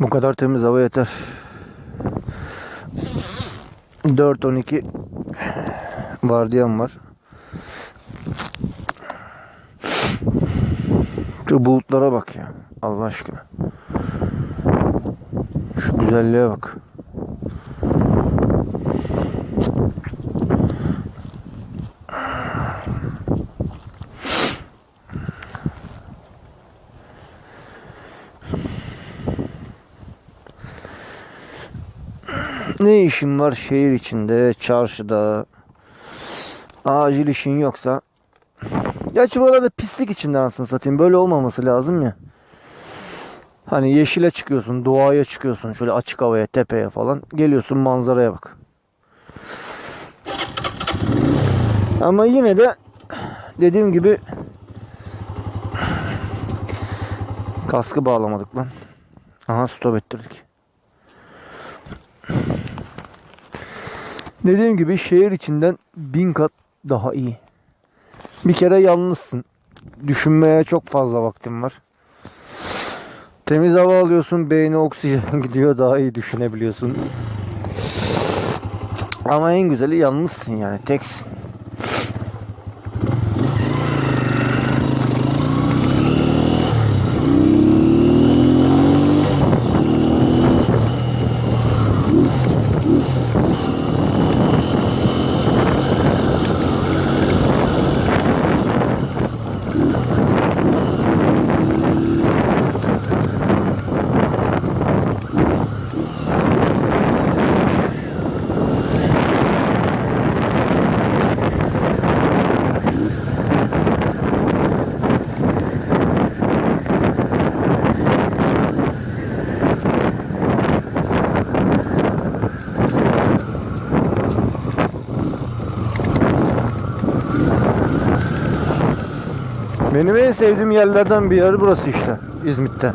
Bu kadar temiz hava yeter. 4-12 vardiyam var. Şu bulutlara bak ya. Allah aşkına. Şu güzelliğe bak. Ne işin var şehir içinde, çarşıda? Acil işin yoksa. Gerçi buralarda pislik içinde anasını satayım. Böyle olmaması lazım ya. Hani yeşile çıkıyorsun, doğaya çıkıyorsun. Şöyle açık havaya, tepeye falan. Geliyorsun manzaraya bak. Ama yine de dediğim gibi kaskı bağlamadık lan. Aha stop ettirdik. Dediğim gibi şehir içinden bin kat daha iyi. Bir kere yalnızsın. Düşünmeye çok fazla vaktin var. Temiz hava alıyorsun, beyne oksijen gidiyor, daha iyi düşünebiliyorsun. Ama en güzeli yalnızsın yani, teksin. Benim en sevdiğim yerlerden bir yer burası işte. İzmit'te.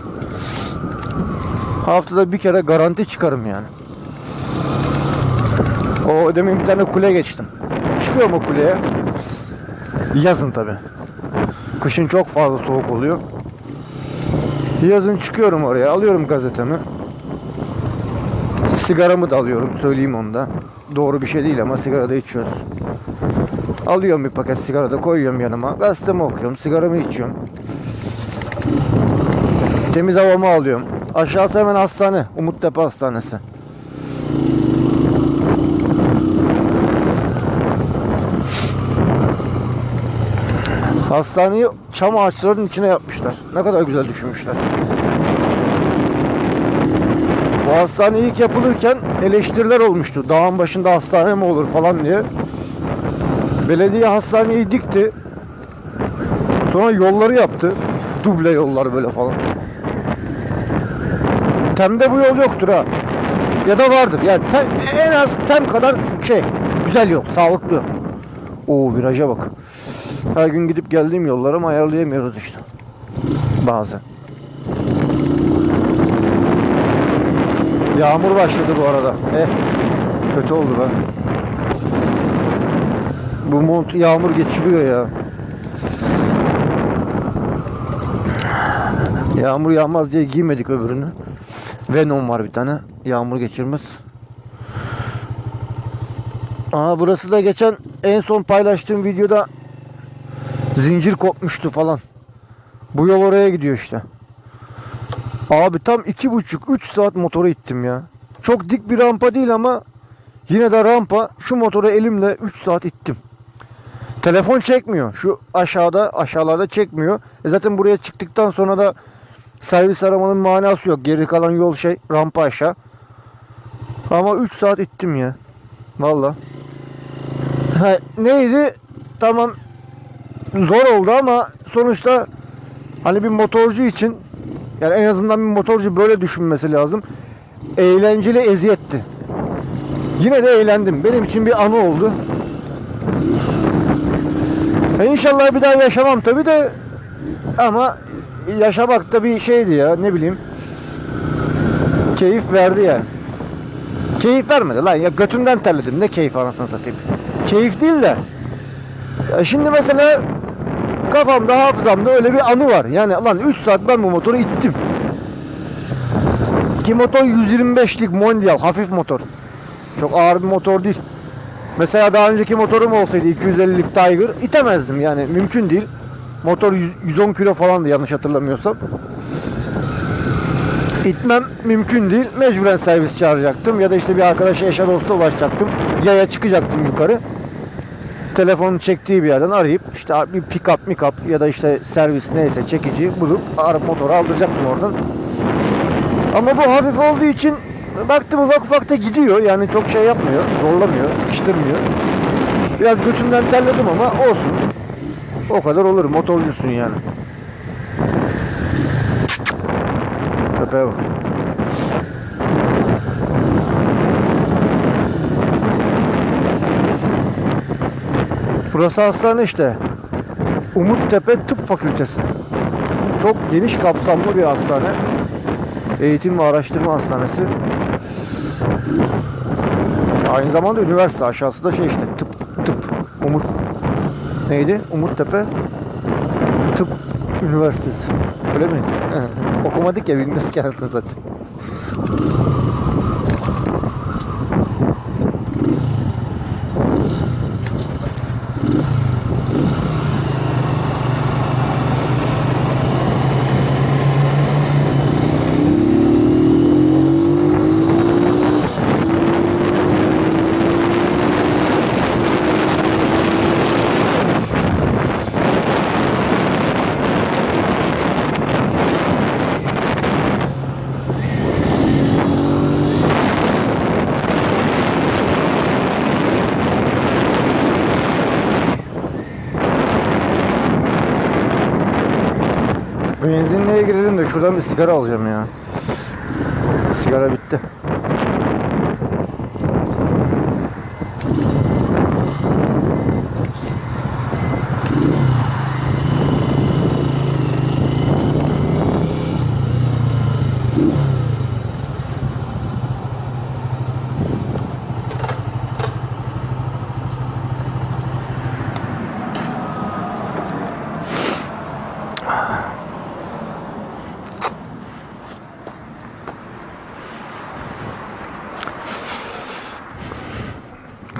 Haftada bir kere garanti çıkarım yani. O demin bir tane kule geçtim. Çıkıyorum o kuleye. Yazın tabi. Kışın çok fazla soğuk oluyor. Yazın çıkıyorum oraya. Alıyorum gazetemi. Sigaramı da alıyorum. Söyleyeyim onu da. Doğru bir şey değil ama sigara da içiyoruz. Alıyorum bir paket sigara da koyuyorum yanıma. Gazetemi okuyorum, sigaramı içiyorum. Temiz havamı alıyorum. Aşağısı hemen hastane. Umuttepe Hastanesi. Hastaneyi çam ağaçlarının içine yapmışlar. Ne kadar güzel düşünmüşler. Bu hastane ilk yapılırken eleştiriler olmuştu. Dağın başında hastane mi olur falan diye. Belediye hastaneyi dikti. Sonra yolları yaptı. Duble yollar böyle falan. Tem'de bu yol yoktur ha. Ya da vardır. Yani tem, en az tem kadar şey güzel yol, sağlıklı yol. Oo viraja bak. Her gün gidip geldiğim yolları ama ayarlayamıyoruz işte. Bazen. Yağmur başladı bu arada. Eh, kötü oldu be. Bu mont yağmur geçiriyor ya. Yağmur yağmaz diye giymedik öbürünü. Venom var bir tane. Yağmur geçirmez. Aa burası da geçen en son paylaştığım videoda zincir kopmuştu falan. Bu yol oraya gidiyor işte. Abi tam iki buçuk üç saat motoru ittim ya. Çok dik bir rampa değil ama yine de rampa şu motoru elimle 3 saat ittim. Telefon çekmiyor. Şu aşağıda aşağılarda çekmiyor. E zaten buraya çıktıktan sonra da servis aramanın manası yok. Geri kalan yol şey rampa aşağı. Ama 3 saat ittim ya. Valla. Neydi? Tamam zor oldu ama sonuçta hani bir motorcu için yani en azından bir motorcu böyle düşünmesi lazım. Eğlenceli eziyetti. Yine de eğlendim. Benim için bir anı oldu. E inşallah bir daha yaşamam tabi de ama yaşamak da bir şeydi ya ne bileyim. Keyif verdi yani. Keyif vermedi lan ya götümden terledim ne keyif anasını satayım. Keyif değil de ya şimdi mesela kafamda hafızamda öyle bir anı var. Yani lan 3 saat ben bu motoru ittim. İki motor 125'lik Mondial hafif motor. Çok ağır bir motor değil. Mesela daha önceki motorum olsaydı 250'lik Tiger itemezdim yani mümkün değil. Motor 100 110 kilo falandı yanlış hatırlamıyorsam. İtmem mümkün değil. Mecburen servis çağıracaktım ya da işte bir arkadaşa eşe dosta ulaşacaktım. Yaya çıkacaktım yukarı. Telefonun çektiği bir yerden arayıp işte bir pick up pick up ya da işte servis neyse çekici bulup motoru aldıracaktım oradan. Ama bu hafif olduğu için baktım ufak ufak da gidiyor. Yani çok şey yapmıyor, zorlamıyor, sıkıştırmıyor. Biraz götümden terledim ama olsun. O kadar olur. Motorcusun yani. Köpeğe bak. Burası hastane işte. Umuttepe Tıp Fakültesi. Çok geniş kapsamlı bir hastane. Eğitim ve Araştırma Hastanesi. Aynı zamanda üniversite aşağısı da şey işte tıp tıp Umut neydi? Umuttepe Tıp Üniversitesi. Öyle mi? Okumadık ya bilmez ki zaten. Şuradan bir sigara alacağım ya. Sigara bitti.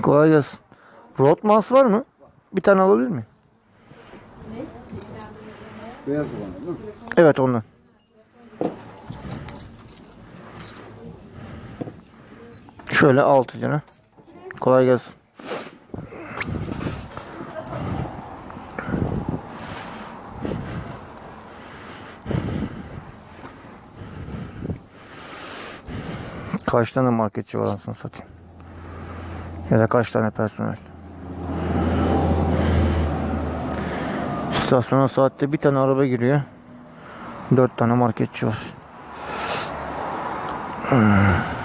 Kolay gelsin. Rotmans var mı? Bir tane alabilir miyim? Beyaz olan değil mi? Evet ondan. Şöyle altı tane. Kolay gelsin. Kaç tane marketçi var anasını satayım. Ya da kaç tane personel. İstasyona saatte bir tane araba giriyor. Dört tane marketçi var. Hmm.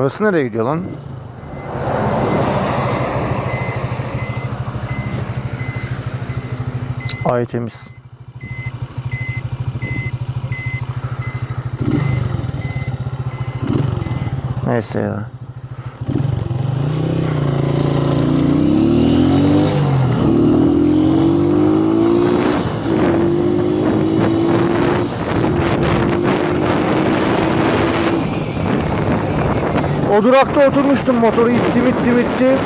Burası nereye gidiyor lan? Ay temiz. Neyse ya. O durakta oturmuştum motoru ittim ittim ittim.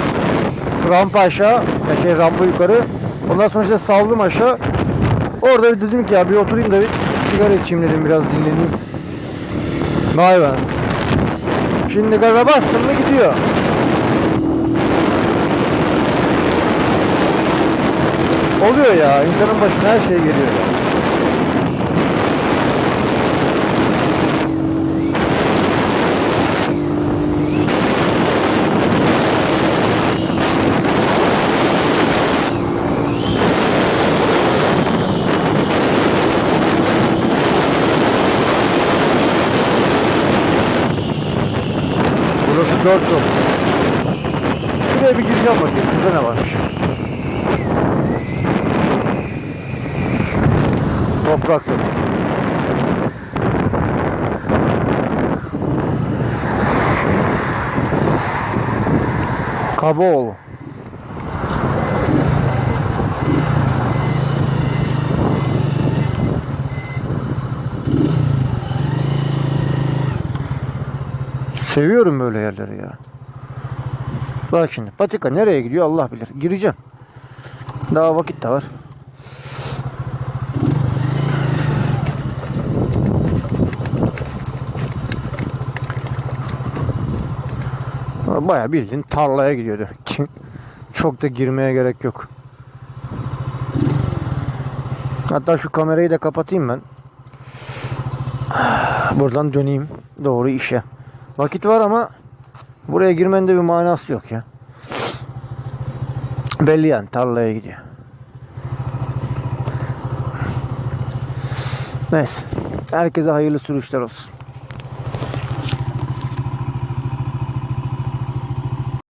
Rampa aşağı, ya şey rampa yukarı. Ondan sonra işte saldım aşağı. Orada bir dedim ki ya bir oturayım da bir sigara içeyim dedim biraz dinleneyim. Vay be. Şimdi gaza bastım mı gidiyor. Oluyor ya insanın başına her şey geliyor ya. Dört yol. Şuraya bir gireceğim bakayım. Şurada ne varmış? Toprak yolu. Kabaoğlu. Seviyorum böyle yerleri ya. Bak şimdi patika nereye gidiyor Allah bilir. Gireceğim. Daha vakit de var. Baya bildiğin tarlaya gidiyor demek ki. Çok da girmeye gerek yok. Hatta şu kamerayı da kapatayım ben. Buradan döneyim doğru işe. Vakit var ama buraya girmenin de bir manası yok ya. Belli yani tarlaya gidiyor. Neyse. Herkese hayırlı sürüşler olsun.